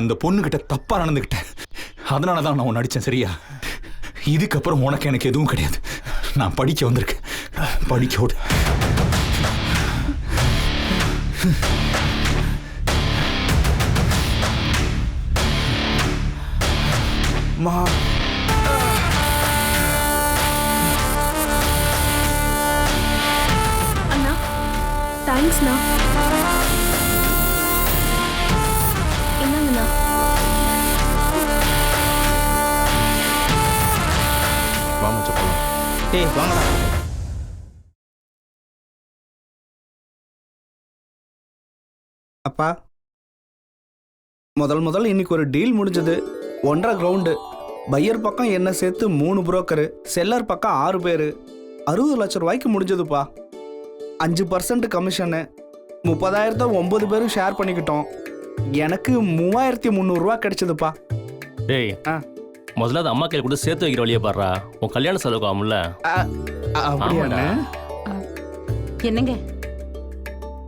அந்த பொண்ணுகிட்ட தப்பா நடந்துகிட்ட அதனால தான் நான் அடிச்சேன் சரியா? இதுக்கப்புறம் உனக்கு எனக்கு எதுவும் கிடையாது. நான் படிக்க வந்திருக்கேன். படிக்க விடு மா. அண்ணா தேங்க்ஸ்ண்ணா டேய் வாங்கடா. அப்பா. முதல் முதல் இன்னைக்கு ஒரு டீல் முடிஞ்சது. ஒன்றரை கிரவுண்டு பையர் பக்கம் என்ன சேர்த்து மூணு புரோக்கரு செல்லர் பக்கம் ஆறு பேர். அறுபது லட்சம் ரூபாய்க்கு முடிஞ்சதுப்பா. அஞ்சு பர்சன்ட் கமிஷனு முப்பதாயிரத்தை ஒன்பது பேரும் ஷேர் பண்ணிக்கிட்டோம். எனக்கு மூவாயிரத்தி முந்நூறுரூவா கிடைச்சதுப்பா. டேய் ஆ. முதல்ல அது அம்மா கையில் கூட சேர்த்து வைக்கிற வழியை பாடுறா. உன் கல்யாண செலவுக்கு ஆகும்ல. அப்படியாண்ணே என்னங்க?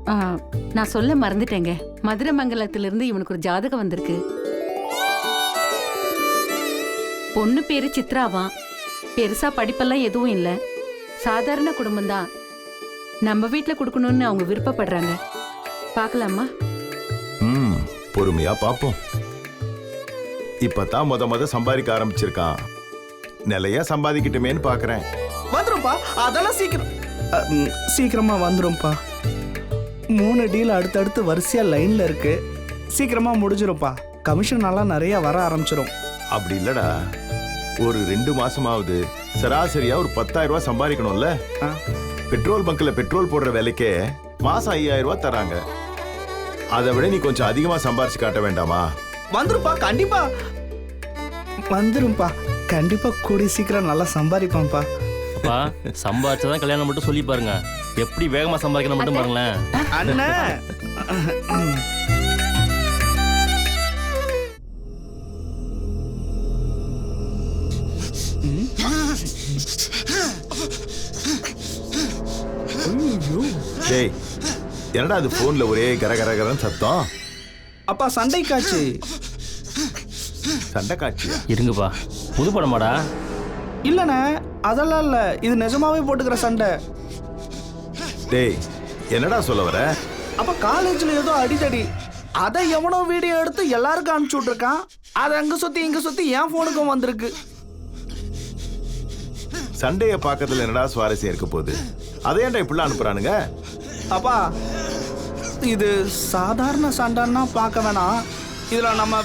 ஆ, நான் சொல்ல மறந்துட்டேங்க. மதுரமங்கலத்திலிருந்து இவனுக்கு ஒரு ஜாதகம் வந்திருக்கு. பொண்ணு பேரு சித்ராவான் பெருசா படிப்பெல்லாம் எதுவும் இல்லை. சாதாரண குடும்பம்தான். நம்ம வீட்டில் கொடுக்கணும்னு அவங்க விருப்பப்படுறாங்க. பார்க்கலாமா? ம் பொறுமையா பாப்போம் இப்பதான் முத முத சம்பாதிக்க ஆரம்பிச்சிருக்கான். நிலையா சம்பாதிக்கட்டுமேன்னு பாக்குறேன். வந்துரும்ப்பா அதெல்லாம் சீக்கிரம். சீக்கிரமா வந்துரும்ப்பா மூணு டீல் அடுத்தடுத்து வரிசையா லைன்ல இருக்கு. சீக்கிரமா முடிஞ்சிரும்ப்பா கமிஷன் எல்லாம் நிறைய வர ஆரம்பிச்சிரும். அப்படி இல்லடா. ஒரு ரெண்டு மாசமாவது சராசரியா ஒரு பத்தாயிரம் ரூபாய் சம்பாதிக்கணும்ல? ஆ. பெட்ரோல் பங்க்ல பெட்ரோல் போடுற வேலைக்கே மாசம் ஐயாயிரம் ரூபாய் தராங்க. அதை விட நீ கொஞ்சம் அதிகமா சம்பாரிச்சு காட்ட வேண்டாமா? வந்துரும்ப்பா கண்டிப்பா. வந்துரும்ப்பா கண்டிப்பா கூடி சீக்கிரம் நல்லா சம்பாதிப்பான்ப்பா அப்பா சம்பாதிச்சதான் கல்யாணம் மட்டும் சொல்லி பாருங்க. எப்படி வேகமா சம்பாதிக்கணும் மட்டும் பாருங்களேன். அண்ணன் டேய் என்னடா அது போன்ல ஒரே கரகரகரன்னு சத்தம்? அப்பா சண்டை காட்சி சண்டை காட்சியா இருங்கப்பா. புது படமாடா? இல்லண்ணே அதெல்லாம் இல்ல. இது நிஜமாவே போட்டுக்கிற சண்டை. டேய் என்னடா சொல்ல வர? அப்ப காலேஜ்ல ஏதோ அடிதடி. அதை எவனோ வீடியோ எடுத்து எல்லாருக்கும் அனுப்பிச்சு விட்டுருக்கான். அது அங்க சுத்தி இங்க சுத்தி என் போனுக்கும் வந்திருக்கு. சண்டைய பார்க்கறதுல என்னடா சுவாரஸ்யம் இருக்க போகுது? அதை ஏன்டா இப்படிலாம் அனுப்புறானுங்க? அப்பா இது சாதாரண சண்டைன்னா பார்க்க வேணாம். இதுல நம்ம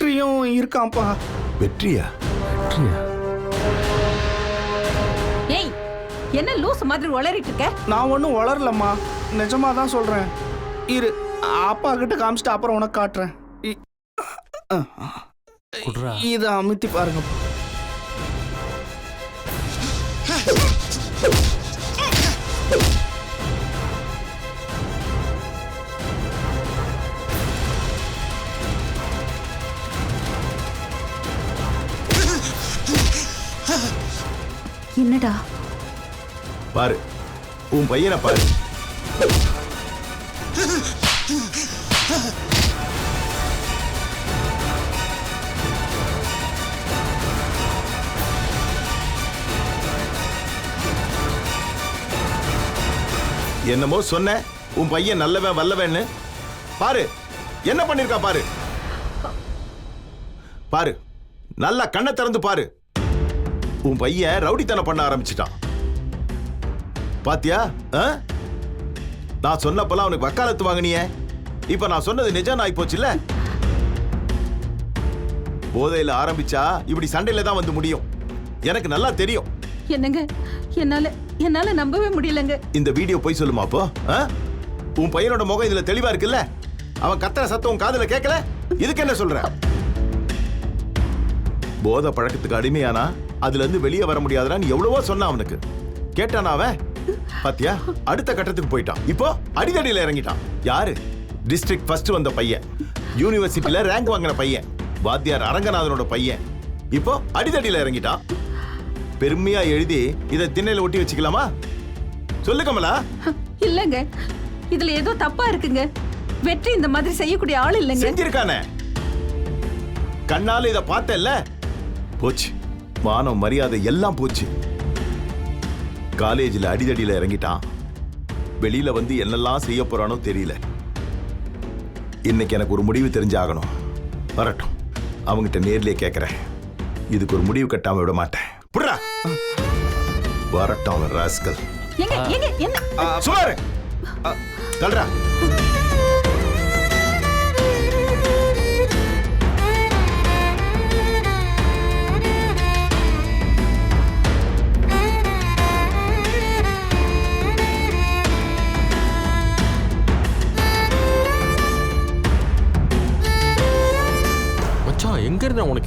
வெற்றியும் இருக்கான்ப்பா வெற்றியா? ஏய் என்ன லூஸ் மாதிரி உளறிட்டு இருக்க? நான் ஒன்றும் வளரலம்மா நிஜமா தான் சொல்றேன். இரு அப்பா கிட்ட காமிச்சிட்டு அப்புறம் உனக்கு காட்டுறேன். இ- இதை அமுத்தி பாருங்க என்னடா? பாரு உன் பையனை பாரு. என்னமோ சொன்ன உன் பையன் நல்லவன் வல்லவன்னு. பாரு என்ன பண்ணிருக்கா பாரு. பாரு நல்லா கண்ணை திறந்து பாரு. உன் பையன் ரவுடித்தனம் பண்ண ஆரம்பிச்சிட்டான். பாத்தியா? நான் சொன்னப்பெல்லாம் அவனுக்கு வக்காலத்து வாங்கினியே. இப்ப நான் சொன்னது நிஜம் ஆகி போச்சுல்ல? போதையில ஆரம்பிச்சா இப்படி சண்டையில தான் வந்து முடியும். எனக்கு நல்லா தெரியும். என்னங்க? என்னால என்னால நம்பவே முடியலங்க. இந்த வீடியோ போய் சொல்லுமா அப்போ? உன் பையனோட முகம் இதுல தெளிவா இருக்குல்ல? அவன் கத்துற சத்தம் உன் காதுல கேட்கல இதுக்கு என்ன சொல்ற? போதை பழக்கத்துக்கு அடிமையானா? அதுல இருந்து வெளியே வர முடியாதுன்னு எவ்வளவோ சொன்னான் அவனுக்கு. கேட்டானா அவன்? பாத்தியா? அடுத்த கட்டத்துக்கு போயிட்டான். இப்போ அடிதடியில இறங்கிட்டான். யாரு? டிஸ்ட்ரிக்ட் ஃபர்ஸ்ட் வந்த பையன். யூனிவர்சிட்டியில ரேங்க் வாங்கின பையன். வாத்தியார் அரங்கநாதனோட பையன். இப்போ அடிதடியில இறங்கிட்டான். பெருமையா எழுதி இதை திண்ணையில ஒட்டி வச்சுக்கலாமா? சொல்லு கமலா. இல்லங்க. இதுல ஏதோ தப்பா இருக்குங்க. வெற்றி இந்த மாதிரி செய்யக்கூடிய ஆள் இல்லைங்க. செஞ்சிருக்கானே. கண்ணால இத பார்த்தல்ல போச்சு. மானம் மரியாதை எல்லாம் போச்சு. காலேஜ்ல அடிதடியில இறங்கிட்டான். வெளியில வந்து என்னெல்லாம் செய்ய போறானோ தெரியல. இன்னைக்கு எனக்கு ஒரு முடிவு தெரிஞ்சாகணும். வரட்டும் அவங்கிட்ட நேர்லயே கேட்கறேன் இதுக்கு ஒரு முடிவு கட்டாம விட மாட்டேன். புடுறா! வரட்டும் அவன் ராஸ்கல் சுமாரு தல்றா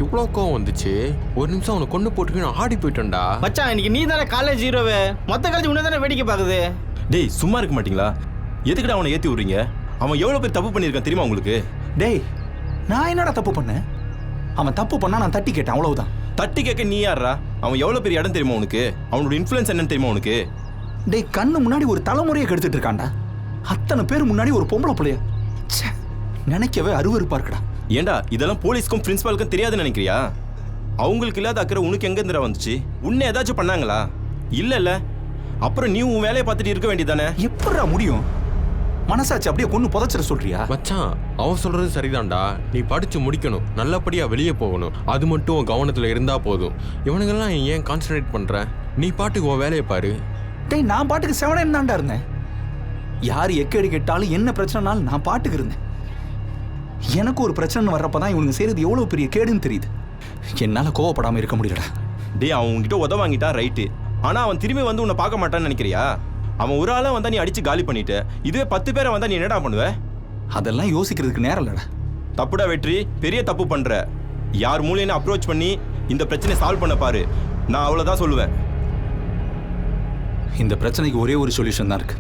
இவ்வளோ கோவம் வந்துச்சு? ஒரு நிமிஷம் அவனை கொண்டு போட்டுக்கு நான் ஆடி போயிட்டேன்டா. மச்சான் இன்னைக்கு நீ தானே காலேஜ் ஹீரோவே மொத்த காலேஜ் உன்ன தானே வேடிக்கை பார்க்குது? டேய் சும்மா இருக்க மாட்டீங்களா? எதுக்குடா அவனை ஏத்தி விடுறீங்க? அவன் எவ்வளவு பேர் தப்பு பண்ணியிருக்கான் தெரியுமா உங்களுக்கு? டேய் நான் என்னடா தப்பு பண்ணேன்? அவன் தப்பு பண்ணா நான் தட்டி கேட்டேன் அவ்வளவுதான். தட்டி கேட்க நீ யாரா அவன் எவ்வளவு பெரிய இடம் தெரியுமா உனக்கு? அவனோட இன்ஃப்ளூயன்ஸ் என்னன்னு தெரியுமா உனக்கு? டேய் கண்ணு முன்னாடி ஒரு தலைமுறையை கெடுத்துட்டு இருக்கான்டா. அத்தனை பேர் முன்னாடி ஒரு பொம்பளை பிள்ளைய. ச்சே, நினைக்கவே அருவருப்பா இருக்குடா. ஏண்டா இதெல்லாம் போலீஸ்க்கும் பிரின்சிபாலுக்கும் தெரியாதுன்னு நினைக்கிறியா? அவங்களுக்கு இல்லாத அக்கறை உனக்கு எங்க இருந்துடா வந்துச்சு? உன்னை ஏதாச்சும் பண்ணாங்களா? இல்ல இல்ல அப்புறம் நீ உன் வேலையை பார்த்துட்டு இருக்க வேண்டியதானே எப்படிடா முடியும்? மனசாச்சு அப்படியே கொண்டு புதைச்சிட சொல்றியா? மச்சான் அவன் சொல்றது சரிதான்டா. நீ படிச்சு முடிக்கணும். நல்லபடியா வெளியே போகணும். அது மட்டும் உன் கவனத்துல இருந்தா போதும். இவனுங்கெல்லாம் ஏன் கான்சென்ட்ரேட் பண்ற? நீ பாட்டுக்கு உன் வேலையை பாரு. டேய் நான் பாட்டுக்கு செவனேன்னு தான்டா இருந்தேன். யார் எக்கேடு கேட்டாலும் என்ன பிரச்சனைனாலும் நான் பாட்டுக்கு இருந்தேன். எனக்கு ஒரு பிரச்சனை வர்றப்ப தான் இவனுங்க செய்யறது எவ்வளவு பெரிய கேடுன்னு தெரியுது. என்னால கோவப்படாம இருக்க முடியலடா. டேய் அவன் உன்கிட்ட உத வாங்கிட்டா ரைட்டு. ஆனா அவன் திரும்பி வந்து உன்னை பார்க்க மாட்டான்னு நினைக்கிறியா? அவன் ஒரு ஆளா வந்தா நீ அடிச்சு காலி பண்ணிட்ட இதுவே பத்து பேரை வந்தா நீ என்னடா பண்ணுவ? அதெல்லாம் யோசிக்கிறதுக்கு நேரம் இல்லடா. தப்புடா வெற்றி பெரிய தப்பு பண்ற. யார் மூலியம் அப்ரோச் பண்ணி இந்த பிரச்சனையை சால்வ் பண்ண பாரு. நான் அவ்வளவுதான் சொல்லுவேன். இந்த பிரச்சனைக்கு ஒரே ஒரு சொல்யூஷன் தான் இருக்கு.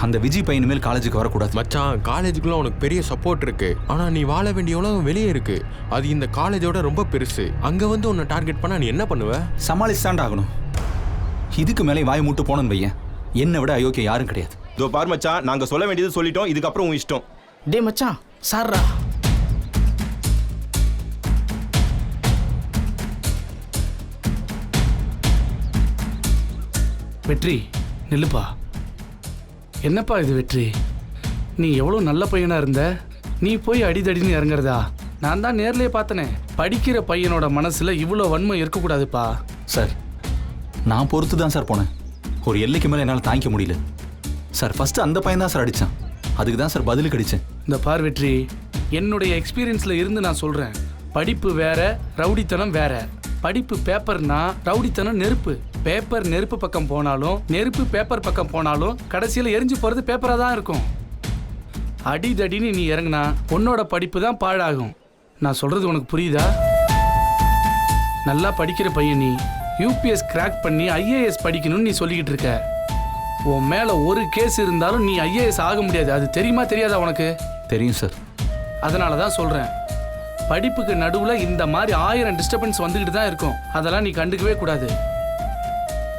அந்த விஜய் பையன் மேல் காலேஜுக்கு வரக்கூடாது. மச்சான் காலேஜுக்குள்ள உனக்கு பெரிய சப்போர்ட் இருக்கு. ஆனா நீ வாழ வேண்டிய உலகம் வெளியே இருக்கு. அது இந்த காலேஜோட ரொம்ப பெருசு. அங்க வந்து உன்னை டார்கெட் பண்ணா நீ என்ன பண்ணுவ? சமாளிச்சுதான்டா ஆகணும் இதுக்கு மேலே வாய் மூட்டு போனேன்னு வையன். என்னை விட அயோக்கியம் யாரும் கிடையாது. இதோ பார் மச்சான் நாங்க சொல்ல வேண்டியது சொல்லிட்டோம். இதுக்கப்புறம் உன் இஷ்டம். டே மச்சான் சார்ரா. வெற்றி நில்லுப்பா. என்னப்பா இது வெற்றி? நீ எவ்வளோ நல்ல பையனா இருந்த? நீ போய் அடிதடின்னு இறங்குறதா? நான் தான் நேர்லயே பார்த்தனே. படிக்கிற பையனோட மனசுல இவ்வளோ வன்மை இருக்கக்கூடாதுப்பா. சார் நான் பொறுத்து தான் சார் போனேன். ஒரு எல்லைக்கு மேலே என்னால் தாங்கிக்க முடியல. சார் ஃபர்ஸ்ட் அந்த பையன் தான் சார் அடித்தான் அதுக்கு தான் சார் பதிலுக்கு அடித்தேன் இந்த பார் வெற்றி என்னுடைய எக்ஸ்பீரியன்ஸ்ல இருந்து நான் சொல்றேன். படிப்பு வேற ரவுடித்தனம் வேற. படிப்பு பேப்பர்னா ரவுடித்தனம் நெருப்பு. பேப்பர் நெருப்பு பக்கம் போனாலும் நெருப்பு பேப்பர் பக்கம் போனாலும் கடைசியில் எரிஞ்சு போறது பேப்பரா தான் இருக்கும். அடிதடின்னு நீ இறங்குனா உன்னோட படிப்பு தான் பாழாகும். நான் சொல்றது உனக்கு புரியுதா? நல்லா படிக்கிற பையன் நீ. யூபிஎஸ் கிராக் பண்ணி ஐஏஎஸ் படிக்கணும்னு நீ சொல்லிக்கிட்டு இருக்க. உன் மேல ஒரு கேஸ் இருந்தாலும் நீ ஐஏஎஸ் ஆக முடியாது. அது தெரியுமா தெரியாதா உனக்கு? தெரியும் சார் அதனால தான் சொல்றேன். படிப்புக்கு நடுவுல இந்த மாதிரி ஆயிரம் டிஸ்டர்பன்ஸ் வந்துக்கிட்டு தான் இருக்கும். அதெல்லாம் நீ கண்டுக்கவே கூடாது.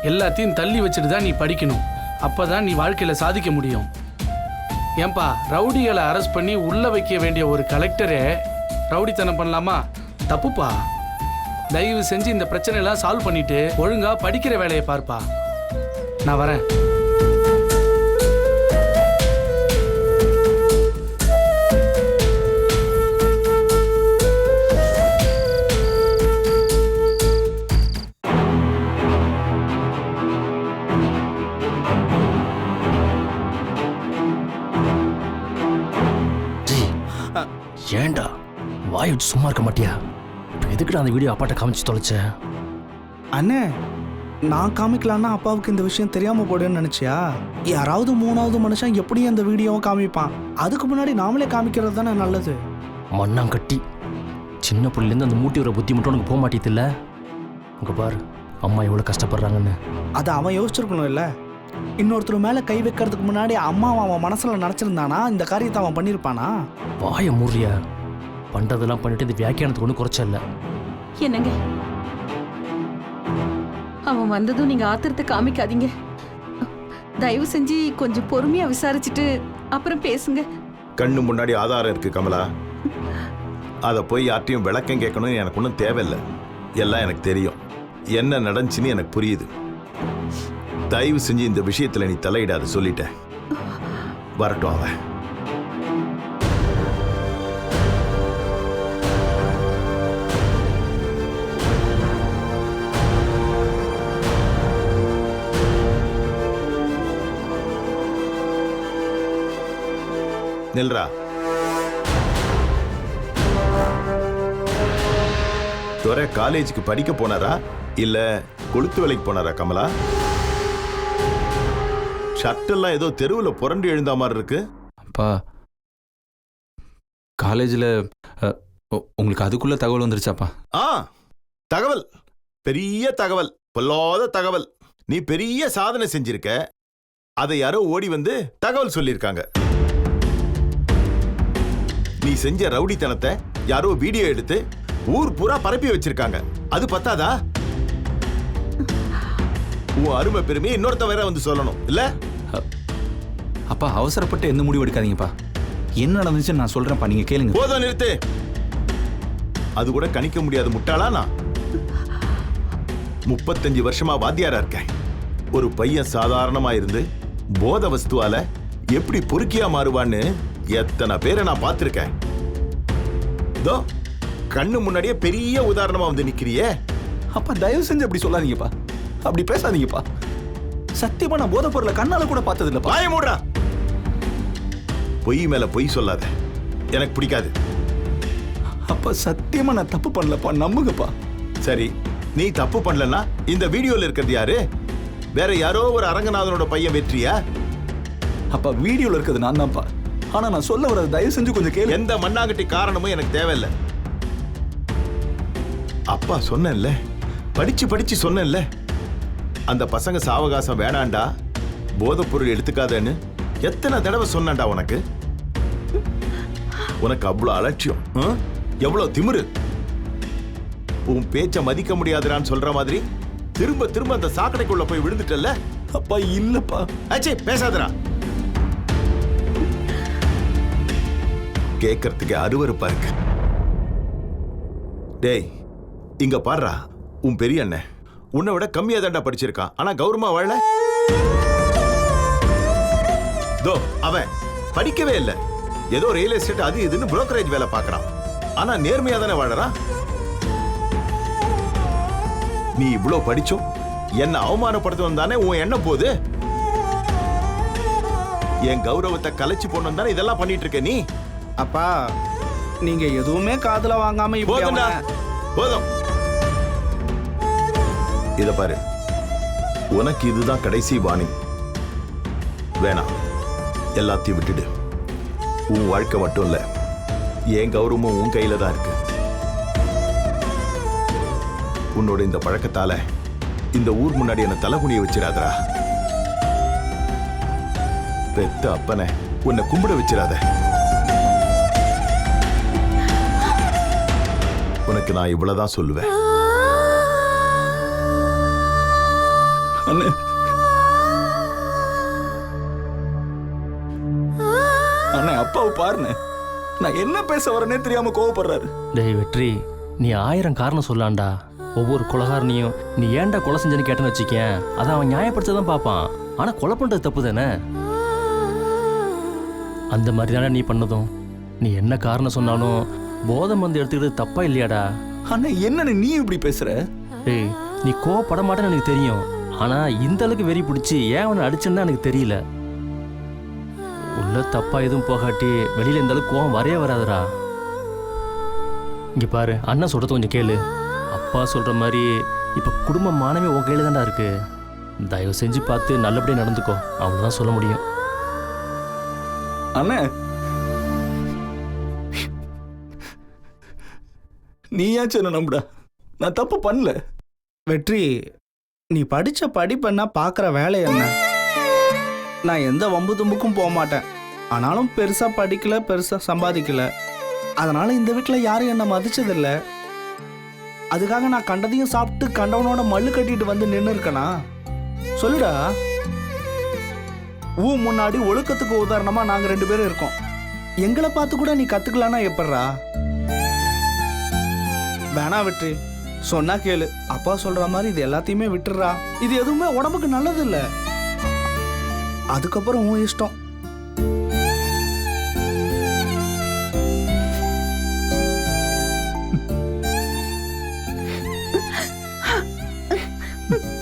எல்லாத்தையும் தள்ளி வச்சுட்டு தான் நீ படிக்கணும். அப்போ தான் நீ வாழ்க்கையில் சாதிக்க முடியும். ஏன்பா ரவுடிகளை அரெஸ்ட் பண்ணி உள்ளே வைக்க வேண்டிய ஒரு கலெக்டரே ரவுடித்தனம் பண்ணலாமா? தப்புப்பா. தயவு செஞ்சு இந்த பிரச்சனையெல்லாம் சால்வ் பண்ணிட்டு ஒழுங்காக படிக்கிற வேலையை பார்ப்பா. நான் வரேன். ஏன்டா? வாய் விட்டு சும்மா இருக்க மாட்டியா? இப்போ எதுக்குடா அந்த வீடியோ அப்பாட்ட காமிச்சு தொலைச்ச? அண்ணே நான் காமிக்கலான்னா அப்பாவுக்கு இந்த விஷயம் தெரியாம போடுன்னு நினைச்சியா? யாராவது மூணாவது மனுஷன் எப்படியும் அந்த வீடியோவை காமிப்பான். அதுக்கு முன்னாடி நாமளே காமிக்கிறது தானே நல்லது. மண்ணாங்கட்டி. சின்ன புள்ளிலேருந்து அந்த மூட்டி வர புத்தி மட்டும் உனக்கு போக மாட்டேதில்ல அங்கே பாரு அம்மா எவ்வளோ கஷ்டப்படுறாங்கன்னு. அதை அவன் யோசிச்சிருக்கணும் இல்ல இன்னொருத்தர் மேல கை வைக்கிறதுக்கு முன்னாடி அம்மாவை அவன் மனசுல நினைச்சிருந்தானா? இந்த காரியத்தை அவன் பண்ணியிருப்பானா வாயை மூறியா பண்ணுறதெல்லாம் பண்ணிட்டு இந்த வியாக்கியானத்துக்கு ஒன்றும் குறைச்சல என்னங்க? அவன் வந்ததும் நீங்க ஆத்திரத்தை காமிக்காதீங்க. தயவு செஞ்சு கொஞ்சம் பொறுமையா விசாரிச்சுட்டு அப்புறம் பேசுங்க. கண்ணு முன்னாடி ஆதாரம் இருக்கு கமலா. அதை போய் யார்ட்டையும் விளக்கம் கேட்கணும்னு எனக்கு ஒன்றும் தேவையில்லை. எல்லாம் எனக்கு தெரியும். என்ன நடந்துச்சுன்னு எனக்கு புரியுது. தயவு செஞ்சு இந்த விஷயத்துல நீ தலையிடாத சொல்லிட்டேன். வரட்டும் அவன் நில்ரா துறை காலேஜுக்கு படிக்க போனாரா? இல்ல கொளுத்து வேலைக்கு போனாரா கமலா? ஷர்ட்டெல்லாம் ஏதோ தெருவில் புரண்டு எழுந்த மாதிரி இருக்கு. அப்பா காலேஜில் உங்களுக்கு அதுக்குள்ள தகவல் வந்துருச்சாப்பா? ஆ தகவல். பெரிய தகவல் பொல்லாத தகவல். நீ பெரிய சாதனை செஞ்சிருக்க. அதை யாரோ ஓடி வந்து தகவல் சொல்லியிருக்காங்க. நீ செஞ்ச ரவுடித்தனத்தை யாரோ வீடியோ எடுத்து ஊர் பூரா பரப்பி வச்சிருக்காங்க. அது பத்தாதா? உன் அருமை பெருமையை இன்னொருத்த வேற வந்து சொல்லணும். இல்ல? அப்பா அவசரப்பட்டு எந்த முடிவு எடுக்காதீங்கப்பா. என்ன நடந்துச்சுன்னு நான் சொல்றேன்ப்பா நீங்க கேளுங்க. போதும் நிறுத்து. அது கூட கணிக்க முடியாத முட்டாளா நான்? முப்பத்தஞ்சு வருஷமா வாத்தியாரா இருக்கேன். ஒரு பையன் சாதாரணமா இருந்து போத வஸ்துவால எப்படி பொறுக்கியா மாறுவான்னு எத்தனை பேரை நான் பார்த்திருக்கேன். தோ கண்ணு முன்னாடியே பெரிய உதாரணமா வந்து நிக்கிறியே. அப்பா தயவு செஞ்சு அப்படி சொல்லாதீங்கப்பா. அப்படி பேசாதீங்கப்பா. சத்தியமா நான் போதைப் பொருளை கண்ணால கூட பார்த்தது இல்லப்பா வாய மூடுறா. பொய் மேல பொய் சொல்லாத. எனக்கு பிடிக்காது. அப்பா சத்தியமா நான் தப்பு பண்ணலப்பா. நம்புங்கப்பா. சரி நீ தப்பு பண்ணலன்னா இந்த வீடியோல இருக்கிறது யாரு? வேற யாரோ ஒரு அரங்கநாதனோட பையன் வெற்றியா? அப்பா வீடியோல இருக்கிறது நான் தான்ப்பா ஆனா நான் சொல்ல வரது தயவு செஞ்சு கொஞ்சம் கேளு. எந்த மண்ணாங்கட்டி காரணமும் எனக்கு தேவையில்லை. அப்பா சொன்னேன்ல. படிச்சு படிச்சு சொன்னேன்ல. அந்த பசங்க சாவகாசம் வேணாண்டா? போதைப் பொருள் எடுத்துக்காதேன்னு எத்தனை தடவை சொன்னேன்டா உனக்கு? உனக்கு அவ்வளவு அலட்சியம் ஆ? எவ்வளவு திமிரு? உன் பேச்ச மதிக்க முடியாதுடான்னு சொல்ற மாதிரி திரும்ப திரும்ப அந்த சாக்கடைக்குள்ள போய் விழுந்துட்டல்ல? அப்பா இல்லப்பா. ஆச்சே பேசாதடா. கேட்கறதுக்கு அருவருப்பா இருக்கு. டேய் இங்க பாருடா உன் பெரிய அண்ணன். உன்னை விட கம்மியா தாண்டா படிச்சிருக்கான். ஆனா கௌரவமா வாழல தோ அவன் படிக்கவே இல்லை. ஏதோ ரியல் எஸ்டேட் அது இதுன்னு புரோக்கரேஜ் வேலை பார்க்கறான். ஆனா நேர்மையா தானே வாழறான்? நீ இவ்ளோ படிச்சும் என்ன அவமானப்படுத்தணும் தானே உன் எண்ணம் போகுது? என் கௌரவத்தை கலைச்சு போடணும் தானே இதெல்லாம் பண்ணிட்டு இருக்க நீ? அப்பா நீங்க எதுவுமே காதுல வாங்காம போதும். இத பாரு. உனக்கு இதுதான் கடைசி வாணி. வேணாம். எல்லாத்தையும் விட்டுடு. உன் வாழ்க்கை மட்டும் இல்ல. என் கௌரவமும் உன் கையில தான் இருக்கு. உன்னோட இந்த பழக்கத்தால இந்த ஊர் முன்னாடி என்ன தலைகுனிய வச்சிடாதரா பெத்த அப்பனை உன்னை கும்பிட வச்சிடாத. உனக்கு நான் இவ்வளவுதான் சொல்லுவேன். அண்ணே. அண்ணே அப்பாவை பாருண்ணே. நான் என்ன பேச வரேனே தெரியாம கோவப்படுறாரு. டேய் வெற்றி நீ ஆயிரம் காரணம் சொல்லான்டா ஒவ்வொரு கொலகாரனையும் நீ ஏன்டா கொலை செஞ்சேன்னு கேட்டேன்னு வச்சுக்கேன். அதை அவன் நியாயப்படுத்த தான் பார்ப்பான். ஆனால் கொலை பண்ணுறது தப்பு தானே? அந்த மாதிரி தானே நீ பண்ணதும். நீ என்ன காரணம் சொன்னாலும் போதை மருந்து எடுத்துக்கிறது தப்பா இல்லையாடா? அண்ணே என்னன்னு நீ இப்படி பேசுற? டேய் நீ கோவப்பட மாட்டேன்னு எனக்கு தெரியும். ஆனால் இந்த அளவுக்கு வெறி பிடிச்சி ஏன் அவனை அடிச்சேன்னு எனக்கு தெரியல. உள்ள தப்பா எதுவும் போகாட்டி வெளியில இந்த அளவுக்கு கோவம் வரவே வராதுடா. இங்கே பாரு அண்ணன் சொல்கிறது கொஞ்சம் கேளு. அப்பா சொல்கிற மாதிரி இப்போ குடும்ப மானமே உன் கையில் தான்டா இருக்கு. தயவு செஞ்சு பார்த்து நல்லபடியாக நடந்துக்கோ. அவ்வளோதான் சொல்ல முடியும். அண்ணே. நீயாச்சும் என்ன நம்புடா? நான் தப்பு பண்ணல. வெற்றி நீ படிச்ச படிப்பென்ன பார்க்குற வேலை என்ன? நான் எந்த வம்பு தும்புக்கும் போக மாட்டேன். ஆனாலும் பெருசா படிக்கல பெருசா சம்பாதிக்கல. அதனால இந்த வீட்டில் யாரும் என்னை மதிச்சதில்ல. அதுக்காக நான் கண்டதையும் சாப்பிட்டு கண்டவனோட மல்லு கட்டிட்டு வந்து நின்று இருக்கனா? சொல்லுடா. ஊ முன்னாடி ஒழுக்கத்துக்கு உதாரணமா நாங்க ரெண்டு பேரும் இருக்கோம். எங்களை பார்த்து கூட நீ கத்துக்கலான்னா எப்படிரா வேணா வெற்றி சொன்னா கேளு. அப்பா சொல்ற மாதிரி இது எல்லாத்தையுமே விட்டுறா இது எதுவுமே உடம்புக்கு நல்லது இல்ல அதுக்கப்புறம் உன் இஷ்டம்.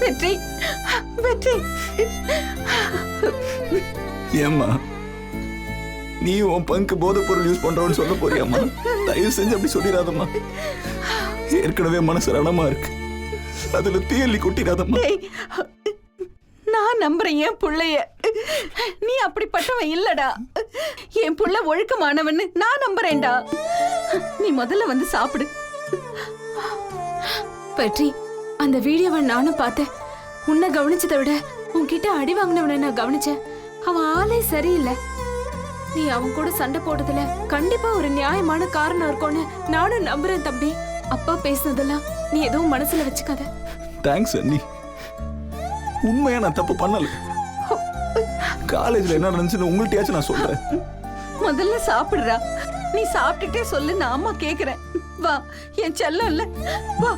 வெற்றி. வெற்றி. ஏம்மா நீ உன் பங்கு போதைப் பொருள் யூஸ் பண்றவன்னு சொல்ல போறியாம்மா? தயவு செஞ்சு அப்படி சொல்லிடாதம்மா. ஏற்கனவே மனசு ரணமா இருக்கு. அதுல தீயல்லி கொட்டிடாதம்மா. நான் நம்புறேன் என் புள்ளைய. நீ அப்படிப்பட்டவன் இல்லடா. என் புள்ள ஒழுக்கமானவன்னு நான் நம்புறேன்டா. நீ முதல்ல வந்து சாப்பிடு. வெற்றி அந்த வீடியோவை நானும் பார்த்தேன். உன்னை கவனிச்சதை விட உன்கிட்ட அடி வாங்கினவனை நான் கவனிச்சேன். அவன் ஆளே சரியில்லை. நீ அவன் கூட சண்டை போட்டதுல கண்டிப்பா ஒரு நியாயமான காரணம் இருக்கும்னு நானும் நம்புறேன் தம்பி. அப்பா பேசுனதெல்லாம் நீ எதுவும் மனசுல வச்சுக்காத. தேங்க்ஸ் அண்ணி. உண்மையா நான் தப்பு பண்ணல. காலேஜ்ல என்ன நடந்துச்சுன்னு உங்கள்கிட்டயாச்சும் நான் சொல்றேன். முதல்ல சாப்பிடுறா. நீ சாப்பிட்டுட்டே சொல்லு நான் அம்மா கேக்குறேன். வா என் செல்லம் இல்ல வா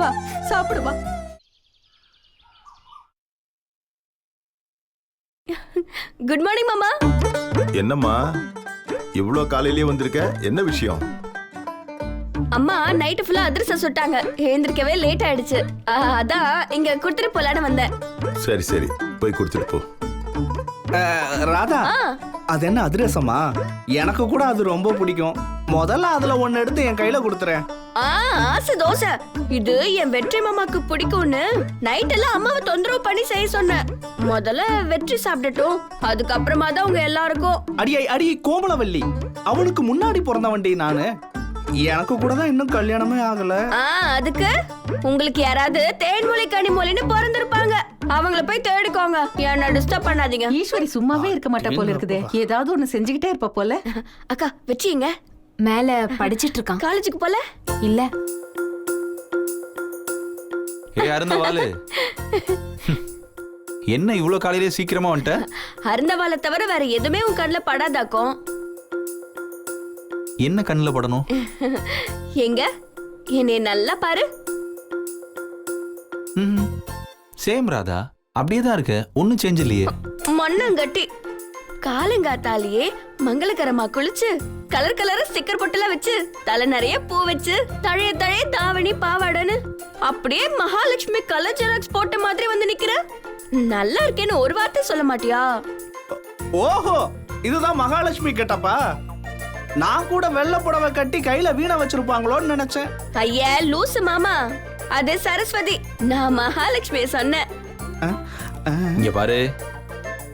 வா சாப்பிடு வா. குட் மார்னிங் மாமா. என்னம்மா? இவ்வளோ காலையிலேயே வந்திருக்க? என்ன விஷயம்? அம்மா நைட்டு ஃபுல்லா அதிரசம் சுட்டாங்க. எழுந்திருக்கவே லேட் ஆயிடுச்சு. அதான் இங்க கொடுத்துட்டு போலான்னு வந்தேன். சரி சரி. போய் கொடுத்துட்டு போ. ராதா அது என்ன அதிரசமா? எனக்கு கூட அது ரொம்ப பிடிக்கும். முதல்ல அதுல ஒன்னு எடுத்து என் கையில கொடுத்துறேன். ஆ ஆசை தோசை. இது என் வெற்றி மாமாக்கு பிடிக்கும்னு நைட் எல்லாம் அம்மாவை தொந்தரவு பண்ணி செய்ய சொன்னேன். முதல்ல வெற்றி சாப்பிடட்டும். அதுக்கப்புறமா தான் உங்க எல்லாருக்கும். அடியை அடி கோமலவல்லி அவனுக்கு முன்னாடி பிறந்தவன்டி நானு. எனக்கு கூட தான் இன்னும் கல்யாணமே ஆகல. ஆ அதுக்கு? உங்களுக்கு யாராவது தேன்மொழி கனிமொழின்னு பிறந்திருப்பாங்க. அவங்கள போய் தேடிக்கோங்க. என்ன டிஸ்டர்ப் பண்ணாதீங்க. ஈஸ்வரி சும்மாவே இருக்க மாட்டா போல இருக்குதே. ஏதாவது ஒண்ணு செஞ்சுக்கிட்டே இருப்ப போல. அக்கா வெற்றிங்க மேல படிச்சிட்டு இருக்கான். காலேஜுக்கு போல? இல்ல. ஏ அருந்த வாலு என்ன இவ்வளோ காலையிலே சீக்கிரமா வந்துட்ட? அருந்தவாளை தவிர வேற எதுவுமே உன் கண்ணில் படாதாக்கும். என்ன கண்ணில் படணும்? எங்க? என்னை நல்லா பாரு. சேம் ராதா அப்படியே தான் இருக்க. ஒன்றும் சேஞ்ச் இல்லையே. மண்ணங்கட்டி. காலங்காத்தாலேயே மங்களகரமா குளிச்சு கலர் கலரா ஸ்டிக்கர் பொட்டெல்லாம் வச்சு தலை நிறைய பூ வச்சு தழைய தழைய தாவணி பாவாடைன்னு. அப்படியே மகாலட்சுமி கலர் ஜெராக்ஸ் போட்ட மாதிரி வந்து நிக்கிற. நல்லா இருக்கேன்னு ஒரு வார்த்தை சொல்ல மாட்டியா? ஓஹோ இதுதான் மகாலட்சுமி கேட்டப்பா. நான் கூட வெள்ளை புடவை கட்டி கையில வீணை வச்சிருப்பாங்களோன்னு நினைச்சேன். ஐயா லூசு மாமா. அது சரஸ்வதி. நான் மகாலட்சுமியை சொன்னேன். இங்க பாரு.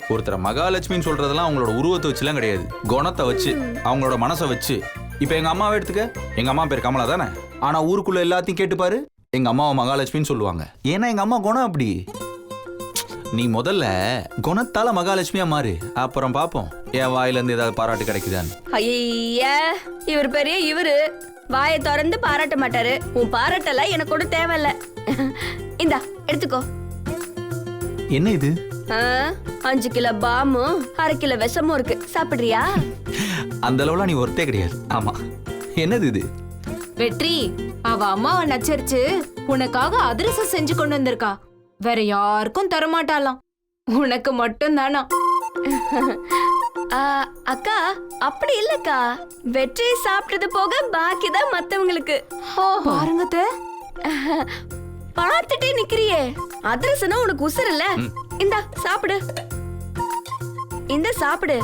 ஒருத்தரை மகாலட்சுமின்னு சொல்றதெல்லாம் அவங்களோட உருவத்தை வச்சுலாம் கிடையாது. குணத்தை வச்சு அவங்களோட மனசை வச்சு. இப்போ எங்க அம்மாவை எடுத்துக்க? எங்க அம்மா பேர் கமலா தானே? ஆனா ஊருக்குள்ள எல்லாத்தையும் கேட்டு பாரு. எங்க அம்மாவை மகாலட்சுமின்னு சொல்லுவாங்க. ஏன்னா எங்க அம்மா குணம் அப்படி. நீ முதல்ல குணத்தால மகாலட்சுமியா மாறு. அப்புறம் பாப்போம். என் வாயில இருந்து ஏதாவது பாராட்டு கிடைக்குதான்னு ஐயா இவர் பெரிய இவரு. வாயை திறந்து பாராட்ட மாட்டாரு. உன் பாராட்டெல்லாம் எனக்கு கூட தேவையில்ல. இந்தா எடுத்துக்கோ. என்ன இது? ஆ, அஞ்சு கிலோ பாமும் அரை கிலோ விஷமும் இருக்கு. சாப்பிடுறியா? அந்த அளவுலாம் நீ ஒருத்தே கிடையாது. ஆமா. என்னது இது? வெற்றி அவ அம்மாவை நச்சரிச்சு உனக்காக அதிரசம் செஞ்சு கொண்டு வந்திருக்கா. வேற யாருக்கும் தரமாட்டாளாம். உனக்கு மட்டும் தானா? அக்கா அப்படி இல்லக்கா. வெற்றி சாப்பிட்டது போக பாக்கி தான் மத்தவங்களுக்கு பாருங்க. பார்த்துட்டே நிக்கிறியே. அதிரசனா உனக்கு உசுர் இல்ல? இந்தா சாப்பிடு. இந்த சாப்பிடு.